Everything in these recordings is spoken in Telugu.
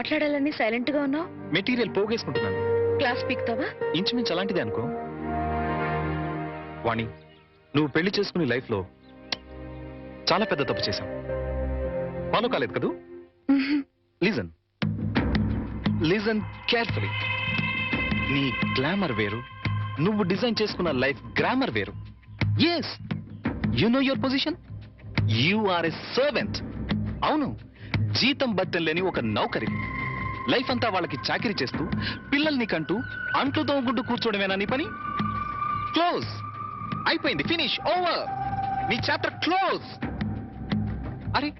మాట్లాడాలని సైలెంట్గా ఉన్నావు? మెటీరియల్ పోగేసుకుంటున్నాను. క్లాస్ పీక్తావా? ఇంచుమించు అలాంటిదే అనుకో. వాణి నువ్వు పెళ్ళి చేసుకునే లైఫ్లో చాలా పెద్ద తప్పు చేశావు. ఫాలో కాలేదు కదూ? లిజన్ లిజన్ కేర్ఫుల్లీ నీ గ్లామర్ వేరు. నువ్వు డిజైన్ చేసుకున్న లైఫ్ గ్రామర్ వేరు. Yes you know your position you are a servant అవును. జీతం బట్టం లేని ఒక నౌకరి. లైఫ్ అంతా వాళ్ళకి చాకరీ చేస్తూ పిల్లల్ని కంటూ అంట్లు తోముకుంటూ కూర్చోవడమేనా నీ పని? క్లోజ్. అయిపోయింది ఫినిష్ ఓవర్. నీ చాప్టర్ క్లోజ్. అరే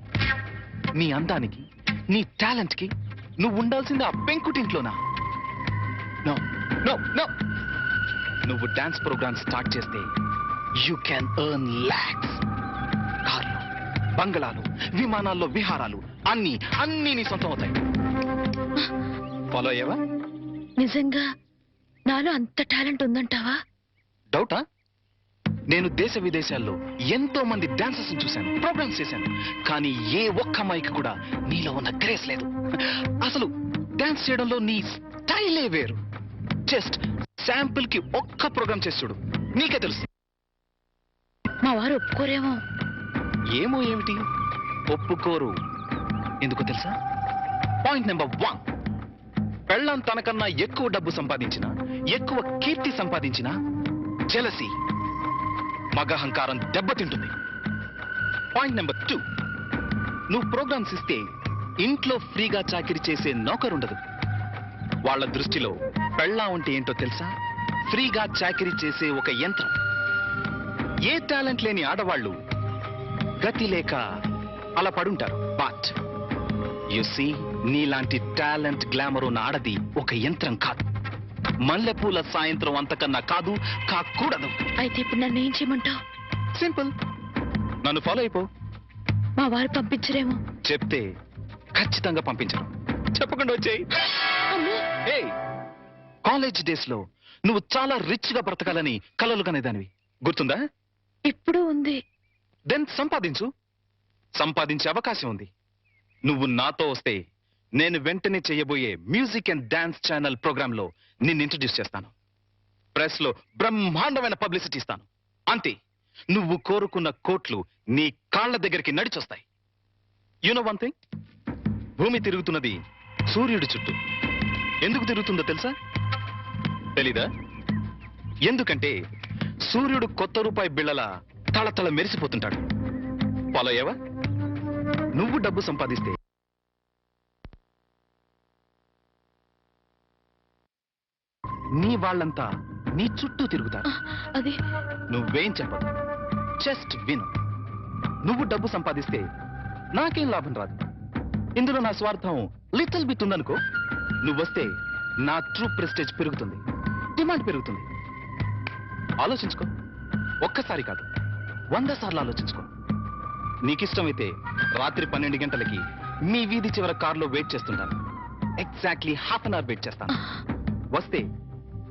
నీ అందానికి నీ టాలెంట్కి నువ్వు ఉండాల్సింది ఆ పెంకుటింట్లోనా? No no no. నువ్వు డాన్స్ ప్రోగ్రామ్ స్టార్ట్ చేస్తే యూ క్యాన్ ఎర్న్ లాక్స్. కార్లు బంగళాలు విమానాల్లో విహారాలు అన్ని అన్ని నీ సొంతం అవుతాయి. ఫాలో అయ్యావా? నిజంగా నాలో అంత టాలెంట్ ఉందంటావా? డౌటా నేను దేశ విదేశాల్లో ఎంతో మంది డాన్సర్స్ చూశాను ప్రోగ్రామ్స్ చేశాను. కానీ ఏ ఒక్క అమ్మాయికి కూడా నీలో ఉన్న గ్రేస్ లేదు. అసలు డాన్స్ చేయడంలో నీ స్టైలే వేరు. జస్ట్ శాంపుల్కి ఒక్క ప్రోగ్రామ్ చేసి చూడు. నీకే తెలుసు. మా వారు ఒప్పుకోరేమో. ఏమో ఏమిటి? ఒప్పుకోరు. ఎందుకు తెలుసా? పాయింట్ నెంబర్ వన్ పెళ్ళం తనకన్నా ఎక్కువ డబ్బు సంపాదించిన ఎక్కువ కీర్తి సంపాదించిన జలసి మగహంకారం దెబ్బతింటుంది. పాయింట్ నెంబర్ టూ నువ్వు ప్రోగ్రామ్స్ ఇస్తే ఇంట్లో ఫ్రీగా చాకిరి చేసే నౌకరుండదు వాళ్ళ దృష్టిలో పెళ్ళాం అంటే ఏంటో తెలుసా? ఫ్రీగా చాకిరి చేసే ఒక యంత్రం. ఏ టాలెంట్ లేని ఆడవాళ్ళు గతి లేక అలా పడుంటారు బట్ యు సీ నీలాంటి టాలెంట్ గ్లామర్ ఉన్న ఆడది ఒక యంత్రం కాదు. మల్లెపూల సాయంత్రం అంతకన్నా కాదు కాకూడదు. అయితే ఇప్పుడు నన్ను ఏం చేయమంటావు? సింపుల్ నన్ను ఫాలో అయిపో. మా వారు పంపించరేమో. చెప్తే ఖచ్చితంగా పంపించరు. చెప్పకుండా వచ్చేయి. కాలేజ్ డేస్లో నువ్వు చాలా రిచ్గా బ్రతకాలని కలలు కనేదానివి. గుర్తుందా? ఇప్పుడు ఉంది. దెన్ సంపాదించు. సంపాదించే అవకాశం ఉంది. నువ్వు నాతో వస్తే నేను వెంటనే చేయబోయే మ్యూజిక్ అండ్ డాన్స్ ఛానల్ ప్రోగ్రామ్లో నిన్ను ఇంట్రడ్యూస్ చేస్తాను. ప్రెస్లో బ్రహ్మాండమైన పబ్లిసిటీ ఇస్తాను. అంతే నువ్వు కోరుకున్న కోట్లు నీ కాళ్ళ దగ్గరికి నడిచొస్తాయి. యూనో వన్ థింగ్ భూమి తిరుగుతున్నది సూర్యుడి చుట్టూ. ఎందుకు తిరుగుతుందో తెలుసా? తెలీదా? ఎందుకంటే సూర్యుడు కొత్త రూపాయి బిళ్ళల తళతళ మెరిసిపోతుంటాడు. ఫాలో అయ్యావా? నువ్వు డబ్బు సంపాదిస్తే. నీ వాళ్ళంతా నీ చుట్టూ తిరుగుతారు. అది. నువ్వేం చెప్పదు. జస్ట్ విను. నువ్వు డబ్బు సంపాదిస్తే నాకేం లాభం రాదు. ఇందులో నా స్వార్థం లిటిల్ బిట్ ఉందనుకో నువ్వొస్తే నా ట్రూ ప్రెస్టేజ్ పెరుగుతుంది. డిమాండ్ పెరుగుతుంది. ఆలోచించుకో. ఒక్కసారి కాదు వంద సార్లు ఆలోచించుకో. నీకిష్టమైతే రాత్రి పన్నెండు గంటలకి మీ వీధి చివర కారులో వెయిట్ చేస్తుంటాను. Exactly half an hour wait చేస్తాను. వస్తే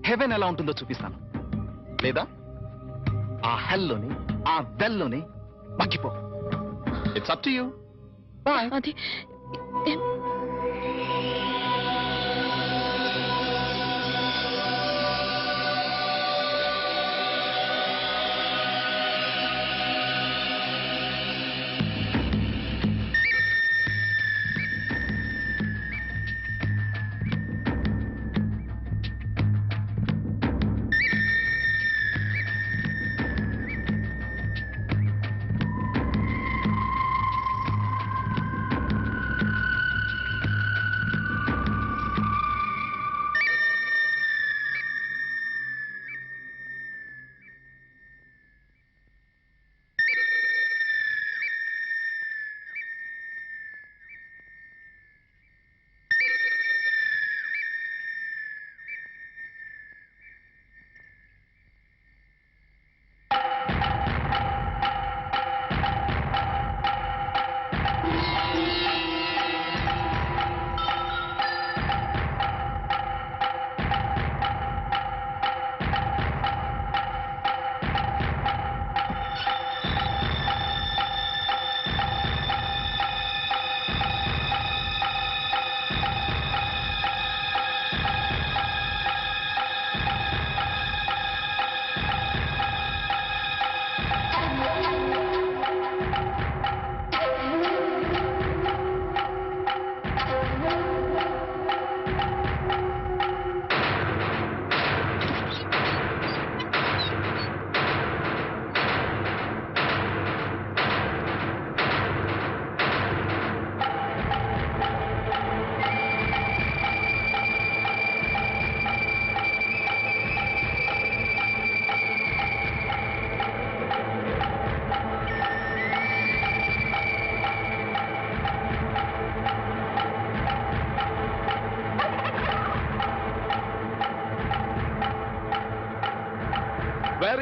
హెవెన్ ఎలా ఉంటుందో చూపిస్తాను. లేదా? ఆ హెల్లోని ఆ వెల్లోని మగ్గిపో. It's up to you bye అది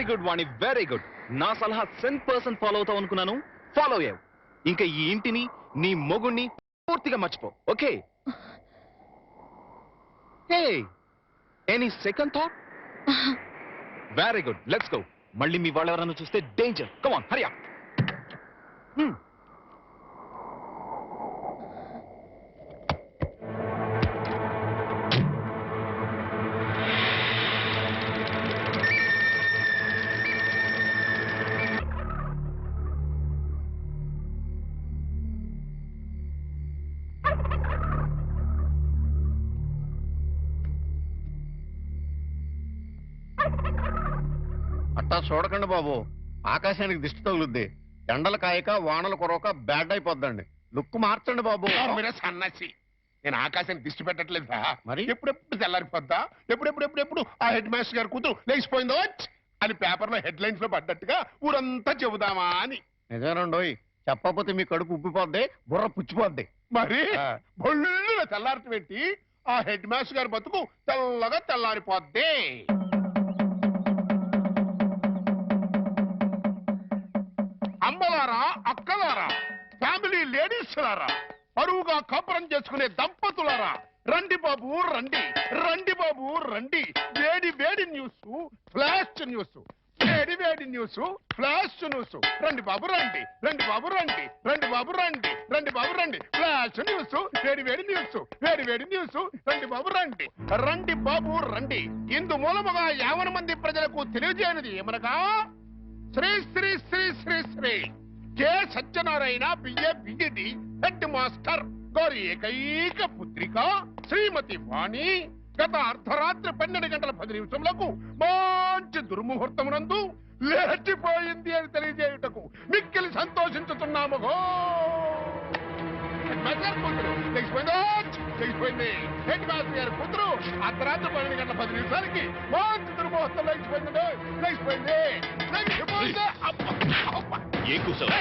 గుడ్ వాణి వెరీ గుడ్. నా సలహా సెన్ పర్సెంట్ ఫాలో అవుతావు అనుకున్నాను. ఫాలో అయ్యావు. ఇంకా ఈ ఇంటిని నీ మొగుణ్ణి పూర్తిగా మర్చిపో okay? Hey any second thought very good let's go మళ్ళీ మీ వాళ్ళు ఎవరైనా చూస్తే డేంజర్ కమాన్ హరియా అట్టా చూడకండి బాబు. ఆకాశానికి దిష్టి తగులుద్ది. ఎండలు కాయక వానలు కొరవక బ్యాడ్ అయిపోద్దండి. లుక్ మార్చండి బాబు. మీరే సన్నాసి. నేను ఆకాశాన్ని దిష్టి పెట్టట్లేదు మరి? ఎప్పుడెప్పుడు తెల్లారిపోద్దా? ఎప్పుడెప్పుడు ఎప్పుడెప్పుడు? ఆ హెడ్ మాస్టర్ గారు కూతురు లేచిపోయిందో! అని పేపర్లో హెడ్ లైన్స్లో పడ్డట్టుగా ఊరంతా చెబుదామా అని. నిజమేనండోయ్. చెప్పకపోతే మీ కడుపు ఉబ్బిపోద్ది బుర్ర పుచ్చిపోద్ది. మరి? ఆ. బొల్లున తెల్లారటం ఏంటి? ఆ హెడ్ మాస్టర్ గారి బతుకు తెల్లగా తెల్లారిపోద్ది. అమ్మలారా అక్కలారా ఫ్యామిలీ లేడీస్ లారా అరువుగా కాపురం చేసుకునే దంపతులారా రండి బాబు రండి రండి బాబు రండి. వేడి వేడి న్యూస్ ఫ్లాష్ న్యూస్ వేడి వేడి న్యూస్ ఫ్లాష్ న్యూస్. రండి బాబు రండి రండి బాబు రండి రండి బాబు రండి రండి బాబు రండి. ఫ్లాష్ న్యూస్ వేడి వేడి న్యూస్ వేడి వేడి న్యూస్ రండి బాబు రండి. రండి బాబు రండి. ఇందు మూలముగా యావన మంది ప్రజలకు తెలియజేయనిది ఏమనగా? Shri Shri Shri Shri Shri. K Satyanarayana BA BEd head master గారి ఏకైక పుత్రిక శ్రీమతి వాణి గత అర్ధరాత్రి పన్నెండు గంటల పది నిమిషములకు మంచి దుర్ముహూర్తమునందు లేచిపోయింది అని తెలియజేయుటకు మిక్కిలి సంతోషించుతున్నాము మాస్టర్ కూతురు లేచిపోయిందో లేచిపోయింది హెడ్ మాస్టర్ గారి? కూతురు అర్ధరాత్రి పన్నెండు గంటల పది నిమిషాలకి మంచి లేచిపోయింది. లేచిపోయింది. అబ్బా! అబ్బా! ఏం కూసావు!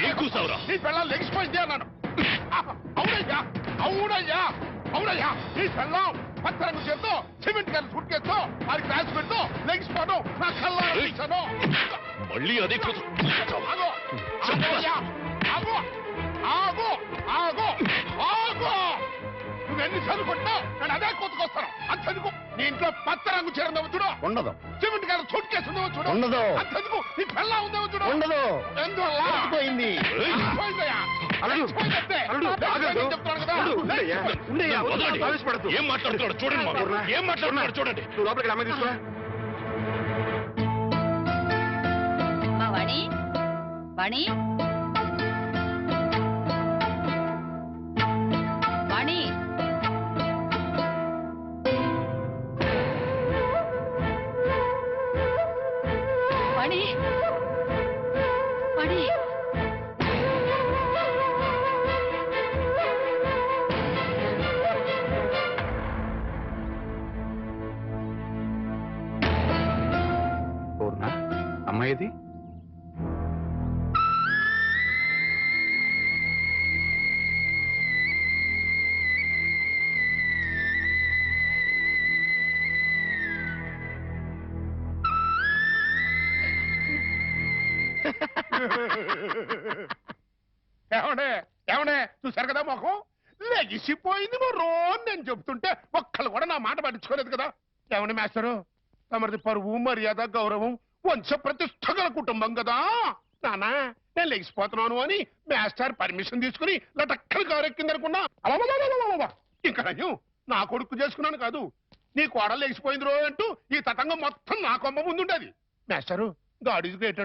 ఏం కూసావురా? నీ పిల్లలు లెగిసిపోయింది అన్నాను అవునయ్యా. అవునయ్యా. అవునయ్యా. నీ పిల్లం పత్తరంగు చేత్తో సిమెంట్ గారి సూట్ కేసుతో అది క్లాస్ పెడుతూ లెగిసిపోవడం నా కళ్ళ మళ్ళీ అదే ఆగు. ఆగోయ్యా! ఆగు ఆగు ఆగు. ఆగు నువ్వు ఎన్నిసార్లు కొట్టినా నేను అదే కొట్టుకొస్తాను అంతెందుకు నీ ఇంట్లో పచ్చ రంగు చీర ఉందేమో చూడు. ఉండదు. సిమెంట్ గారి సూట్ కేసు ఉందేమో చూడు. ఉండదు. అంతెందుకు నీ పిల్ల ఉందేమో చూడు. ఉండదు. ఎందువల్ల? పోయింది. ఏం మాట్లాడుతున్నాడు? చూడండి ఏం మాట్లాడుతున్నాడు? చూడండి. నువ్వు లోపలికి అమ్మాయి తీసుకురా. మా వాణి వాణి వాణి అమ్మాయిది ఏమండే? ఏమండే? చూశారు కదా మొఖం? లెగిసిపోయింది మరో నేను చెప్తుంటే ఒక్కళ్ళు కూడా నా మాట పట్టించుకోలేదు కదా. ఏమండి మాస్టరు? తమరిది పరువు మర్యాద గౌరవం వంశ ప్రతిష్ట గల కుటుంబం కదా. నానా నేను లెగిసిపోతున్నాను అని మాస్టర్ పర్మిషన్ తీసుకుని లటక్కలు కారెక్కిందనుకున్నా. ఇంకా నయ్యం నా కొడుకు చేసుకున్నాను కాదు. నీ కోడలు లేచిపోయింది రో అంటూ ఈ తతంగం మొత్తం నా కొమ్మ ముందుండేది. మాస్టరు గాడి గ్రేట్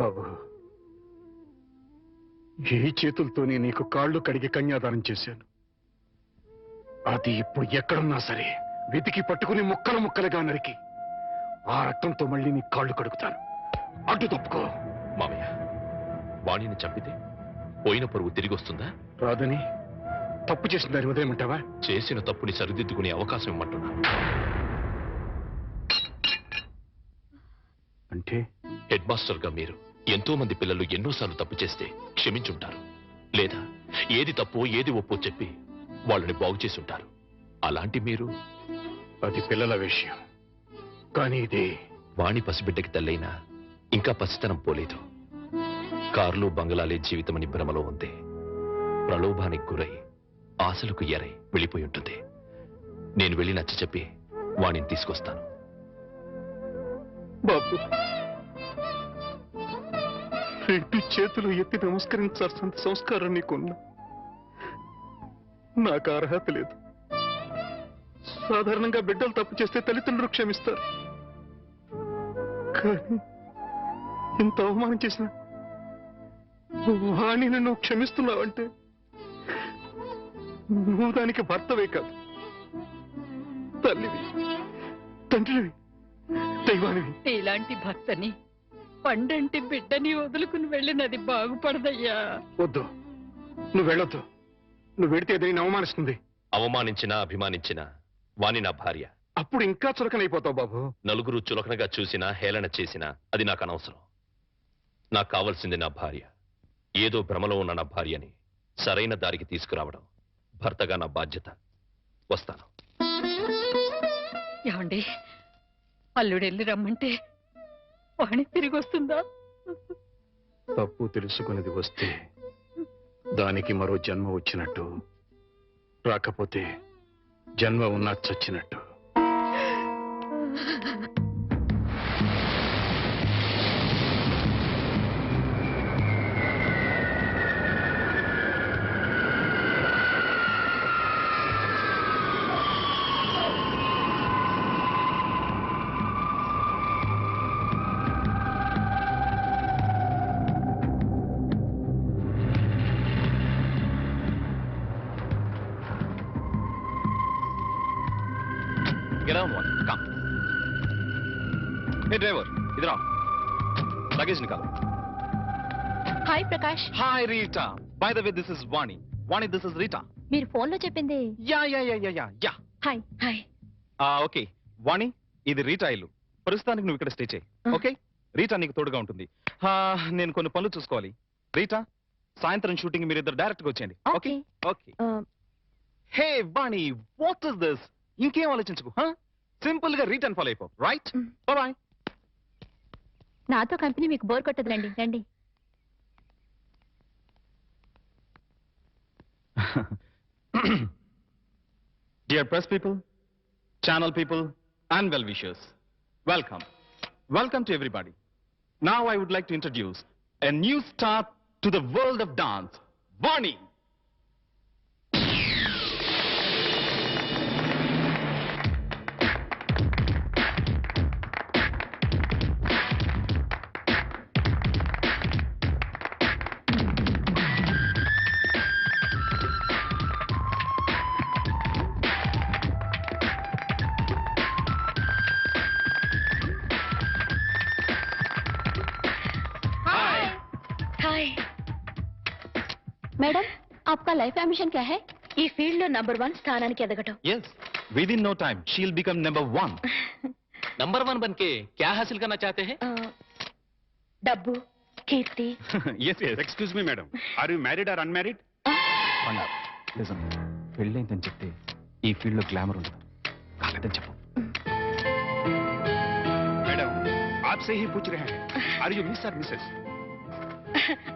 బాబు. ఈ చేతులతోనే నీకు కాళ్ళు కడిగి కన్యాదానం చేశాను? అది ఇప్పుడు ఎక్కడున్నా సరే వెతికి పట్టుకుని ముక్కలు ముక్కలుగా నరికి ఆ రక్తంతో మళ్ళీ నీ కాళ్ళు కడుగుతాను. అడ్డు తప్పుకో. మామయ్య వాణిని చంపితే పోయిన పరువు తిరిగి వస్తుందా? రాదని తప్పు చేసిన దాని వదిలేమంటావా చేసిన తప్పుని సరిదిద్దుకునే అవకాశం ఇమ్మంటున్నా అంటే? హెడ్ మాస్టర్గా మీరు ఎంతో మంది పిల్లలు ఎన్నోసార్లు తప్పు చేస్తే క్షమించుంటారు. లేదా ఏది తప్పో ఏది ఒప్పో చెప్పి వాళ్ళని బాగు చేసి ఉంటారు. అలాంటి మీరు? అది పిల్లల విషయం. కానీ ఇది వాణి పసిబిడ్డకి తల్లైనా ఇంకా పసితనం పోలేదు. కార్లు బంగళాలే జీవితమని భ్రమలో ఉంది ప్రలోభానికి గురై ఆశలకు ఎరై వెళ్ళిపోయి ఉంటుంది. నేను వెళ్ళి నచ్చ చెప్పి వాణిని తీసుకొస్తాను. బాబు రెండు చేతులు ఎత్తి నమస్కరించాల్సినంత సంస్కారం నీకున్నా. నాకు అర్హత లేదు. సాధారణంగా బిడ్డలు తప్పు చేస్తే తల్లిదండ్రులు క్షమిస్తారు. కానీ ఇంత అవమానం చేసిన వాణిని నువ్వు క్షమిస్తున్నావంటే నువ్వు దానికి భర్తవే కాదు. తల్లివి తండ్రివి దైవానివి. ఇలాంటి భర్తని పండంటి బిడ్డని వదులుకుని వెళ్ళినది బాగుపడదయ్యా. వద్దు. నువ్వు వెళ్ళొద్దు. నువ్వు వెడితే ఏదైనా అవమానిస్తుంది? అవమానించినా అభిమానించినా వాణి నా భార్య. అప్పుడు ఇంకా చులకనైపోతావు బాబు. నలుగురు చులకనగా చూసినా హేళన చేసినా అది నాకు అనవసరం. నాకు కావలసింది నా భార్య. ఏదో భ్రమలో ఉన్న నా భార్యని సరైన దారికి తీసుకురావడం భర్తగా నా బాధ్యత. వస్తాను. ఏమండి? అల్లుడెళ్ళి రమ్మంటే పని తిరిగి వస్తుందా? తప్పు తెలుసుకునేది వస్తే దానికి మరో జన్మ వచ్చినట్టు రాకపోతే జన్మ ఉన్నా చచ్చినట్టు. on one. Come. Hey, driver. ఇదిరా లగేజ్ని కాదు hi Prakash hi Rita by the way this is Vani Vani this is Rita మీరు ఫోన్లో చెప్పింది yeah yeah yeah yeah yeah hi hi ఆ ఓకే వాణి ఇది రీటా ఇల్లు. ప్రస్తుతానికి నువ్వు ఇక్కడ స్టే చేయి. Ah. ఓకే రీటా నీకు తోడుగా ఉంటుంది. Ah, నేను కొన్ని పనులు చూసుకోవాలి. రీటా సాయంత్రం షూటింగ్ మీరిద్దరు డైరెక్ట్గా వచ్చేయండి. Okay okay hey Vani what is this ఇంకేం ఆలోచించకు సింపుల్గా రీటర్న్ ఫాలో అయిపో రైట్ Mm. బాయ్ నాతో కంపెనీ మీకు బోర్ కొట్టదు రండి రండి Dear press people, channel people, and well wishers, welcome. Welcome to everybody. Now I would like to introduce a new star to the world of dance, madam आपका लाइफ एम्बिशन क्या है ఈ ఫీల్డ్ లో నంబర్ వన్ స్థానానికి ఎదగటం Yes, within no time, she'll become number one. Number one बन के क्या हासिल करना चाहते हैं ఆ, డబ్బు కీర్తి yes, yes. Excuse me, madam. Are you married or unmarried? Vani, listen. పెళ్ళైందని చెప్తే ఈ ఫీల్డ్ లో గ్లామర్ ఉండదు కాలేదని చెప్పు मैडम, आपसे ही पूछ रहे हैं. Are you miss or missus?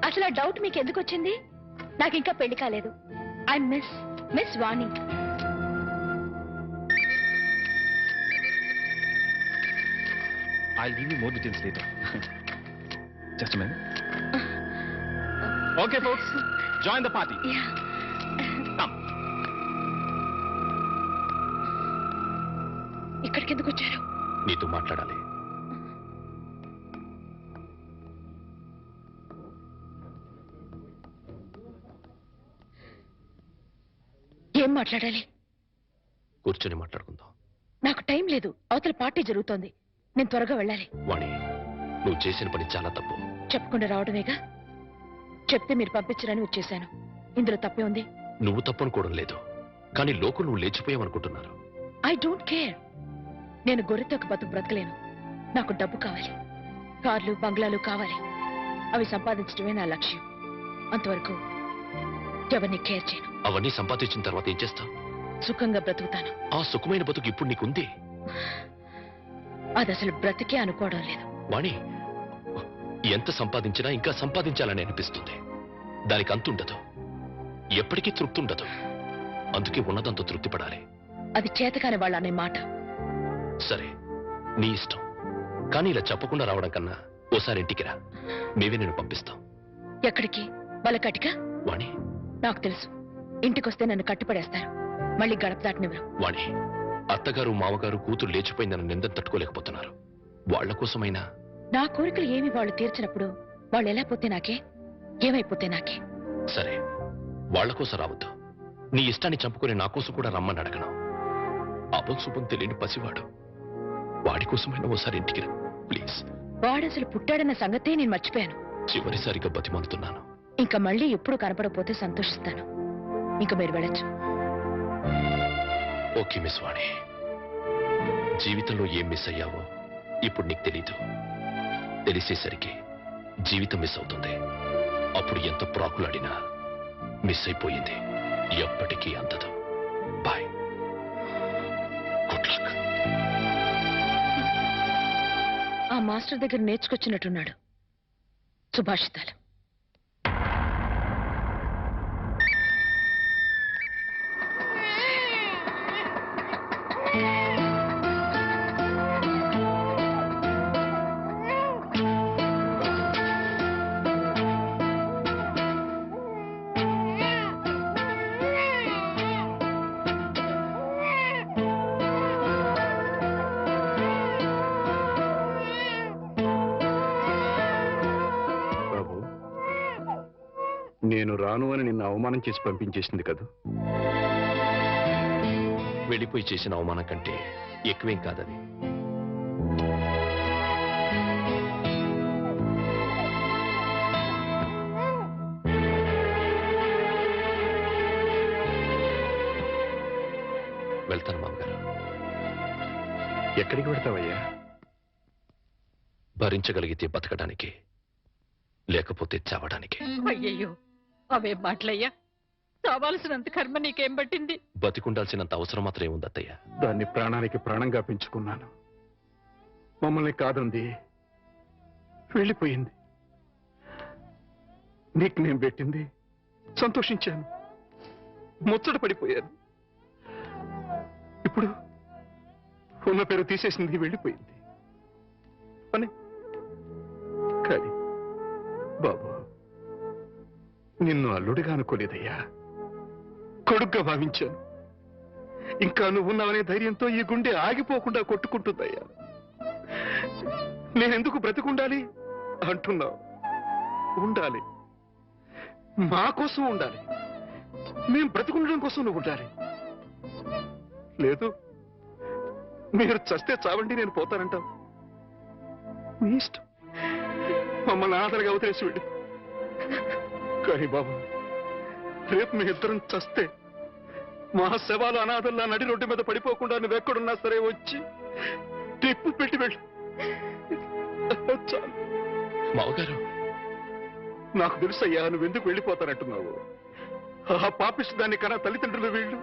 అసలు ఆ డౌట్ మీకు ఎందుకు వచ్చింది నాకు ఇంకా పెళ్ళి కాలేదు. I miss miss Vani I leave just madam okay folks join the party ఇక్కడికి ఎందుకు వచ్చారు? నీతో మాట్లాడాలి. మాట్లాడాలి. కూర్చొని మాట్లాడుకుందాం. నాకు టైం లేదు. అవతల పార్టీ జరుగుతోంది. నేను త్వరగా వెళ్ళాలి. వాణి నువ్వు చేసిన పని చాలా తప్పు. చెప్పకుండా రావడమేగా చెప్తే మీరు పంపించరని వచ్చేశాను. ఇందులో తప్పే ఉంది. నువ్వు తప్పనుకోవడం లేదు. కానీ లోకం నువ్వు లేచిపోయావనుకుంటున్నారు. I don't care. నేను గొర్రెతోక బతుకు బ్రతకలేను. నాకు డబ్బు కావాలి. కార్లు బంగ్లాలు కావాలి. అవి సంపాదించడమే నా లక్ష్యం. అంతవరకు ఎవరిని కేర్ చేయను. అవన్నీ సంపాదించిన తర్వాత ఏం చేస్తావు సుఖంగా బ్రతుకుతాను. ఆ సుఖమైన బతుకు ఇప్పుడు నీకుంది? అది అసలు బ్రతికే అనుకోవడం లేదు. వాణి ఎంత సంపాదించినా ఇంకా సంపాదించాలని అనిపిస్తుంది. దానికి అంతుండదు ఎప్పటికీ తృప్తి ఉండదు. అందుకే ఉన్నదంతా తృప్తి పడాలి. అది చేతకాని వాళ్ళు అనే మాట. సరే నీ ఇష్టం. కానీ ఇలా చెప్పకుండా రావడం కన్నా ఓసారి ఇంటికి రా. మేమే నేను పంపిస్తాం. ఎక్కడికి? వాళ్ళకటిక వాణి. నాకు తెలుసు. ఇంటికొస్తే నన్ను కట్టుపడేస్తారు. మళ్ళీ గడప దాటనివ్వరు. వాణి అత్తగారు మామగారు కూతురు లేచిపోయిందని నింద తట్టుకోలేకపోతున్నారు. వాళ్ళ కోసమైనా? నా కోరికలు ఏమి వాళ్ళు తీర్చినప్పుడు వాళ్ళు ఎలా పోతే నాకే? ఏమైపోతే నాకే? సరే వాళ్ళ కోసం రావద్దు. నీ ఇష్టాన్ని చంపుకొని నా కోసం కూడా రమ్మని అడగను. అపం శుభం తెలియని పసివాడు. వాడి కోసమైనా ఓసారి ఇంటికి రా ప్లీజ్. వాడసలు పుట్టాడన్న సంగతే నేను మర్చిపోయాను. చివరిసారిగా బతిమాలుతున్నాను. ఇంకా మళ్ళీ ఎప్పుడు కనపడకపోతే సంతోషిస్తాను. ఇంకా మీరు వెళ్ళొచ్చు. Okay miss Vani. జీవితంలో ఏం మిస్ అయ్యావో ఇప్పుడు నీకు తెలీదు. తెలిసేసరికి జీవితం మిస్ అవుతుంది. అప్పుడు ఎంత ప్రాకులాడినా మిస్ అయిపోయింది. ఎప్పటికీ అందదు. బాయ్. Good luck. ఆ మాస్టర్ దగ్గర నేర్చుకొచ్చినట్టున్నాడు. సుభాషితాలు. రాను అని నిన్ను అవమానం చేసి పంపించేసింది కదా? వెళ్ళిపోయి చేసిన అవమానం కంటే ఎక్కువేం కాదది. వెళ్తాను మామగారు. ఎక్కడికి పెడతావయ్యా భరించగలిగితే బతకడానికి లేకపోతే చావడానికి. అయ్యయ్యో. అవే మాటలయ్యా. చావాల్సినంత కర్మ నీకేం పట్టింది? బతికుండాల్సినంత అవసరం మాత్రం ఏముంది అత్తయ్య? దాన్ని ప్రాణానికి ప్రాణంగా పెంచుకున్నాను. మమ్మల్ని కాదంది. వెళ్ళిపోయింది. నీకు నేను పెట్టింది. సంతోషించాను. ముచ్చట పడిపోయాను. ఇప్పుడు ఉన్న పేరు తీసేసింది వెళ్ళిపోయింది. అని. కానీ బాబు నిన్ను అల్లుడిగా అనుకోలేదయ్యా. కొడుగ్గా భావించాను. ఇంకా నువ్వు ఉన్నావనే ధైర్యంతో ఈ గుండె ఆగిపోకుండా కొట్టుకుంటుందయ్యా. నేనెందుకు బ్రతికుండాలి? అంటున్నావు. ఉండాలి. మా కోసం ఉండాలి. మేం బ్రతికుండడం కోసం నువ్వు ఉండాలి. లేదు. మీరు చస్తే చావండి నేను పోతానంటావు. మీ ఇష్టం. మమ్మల్ని ఆదరగా అవతలేసి వెళ్ళి. కానీ బాబు. రేపు మీ ఇద్దరం చస్తే మా శవాలు అనాథల్లా నడి రోడ్డు మీద పడిపోకుండా నువ్వు ఎక్కడున్నా సరే వచ్చి టిప్పు పెట్టి వెళ్ళి. చాలు. మామగారు నాకు తెలుసయ్యా నువ్వు ఎందుకు వెళ్ళిపోతానంటున్నావు? ఆ పాపిస్తు దాన్ని కన్నా తల్లిదండ్రులు వీళ్ళు.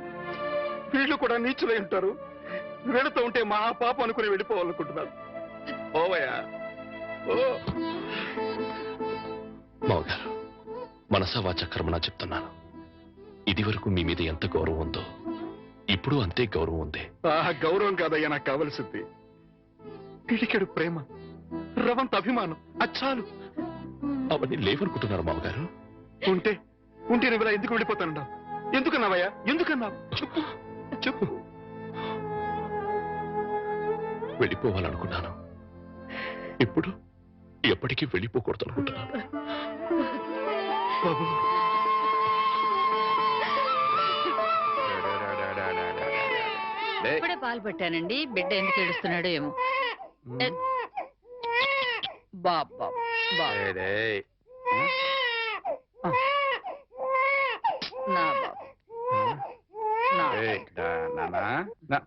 వీళ్ళు కూడా నీచులై ఉంటారు. వీళ్ళతో ఉంటే మా పాప అనుకుని వెళ్ళిపోవాలనుకుంటున్నారు ఓవయ్యా. ఓ. మామగారు మనసా వాచ కర్మనా చెప్తున్నాను. ఇది వరకు మీ మీద ఎంత గౌరవం ఉందో ఇప్పుడు అంతే గౌరవం ఉంది. ఆ గౌరవం కాదయ్యా నాకు కావలసింది. పిడికెడు ప్రేమ రవంత అభిమానం అచ్చాలు. అవన్నీ లేవనుకుంటున్నారు మామగారు. ఉంటే ఉంటే నువ్వు ఇలా ఎందుకు వెళ్ళిపోతానంటావు? ఎందుకన్నావయ్యా? ఎందుకన్నావు? చెప్పు చెప్పు. వెళ్ళిపోవాలనుకున్నాను. ఇప్పుడు ఎప్పటికీ వెళ్ళిపోకూడదు అనుకుంటున్నాను లే. ఇప్పుడే పాలు పెట్టానండి బిడ్డ ఎందుకు ఏడుస్తున్నాడో ఏమో బాబా. నా బాబు. నా-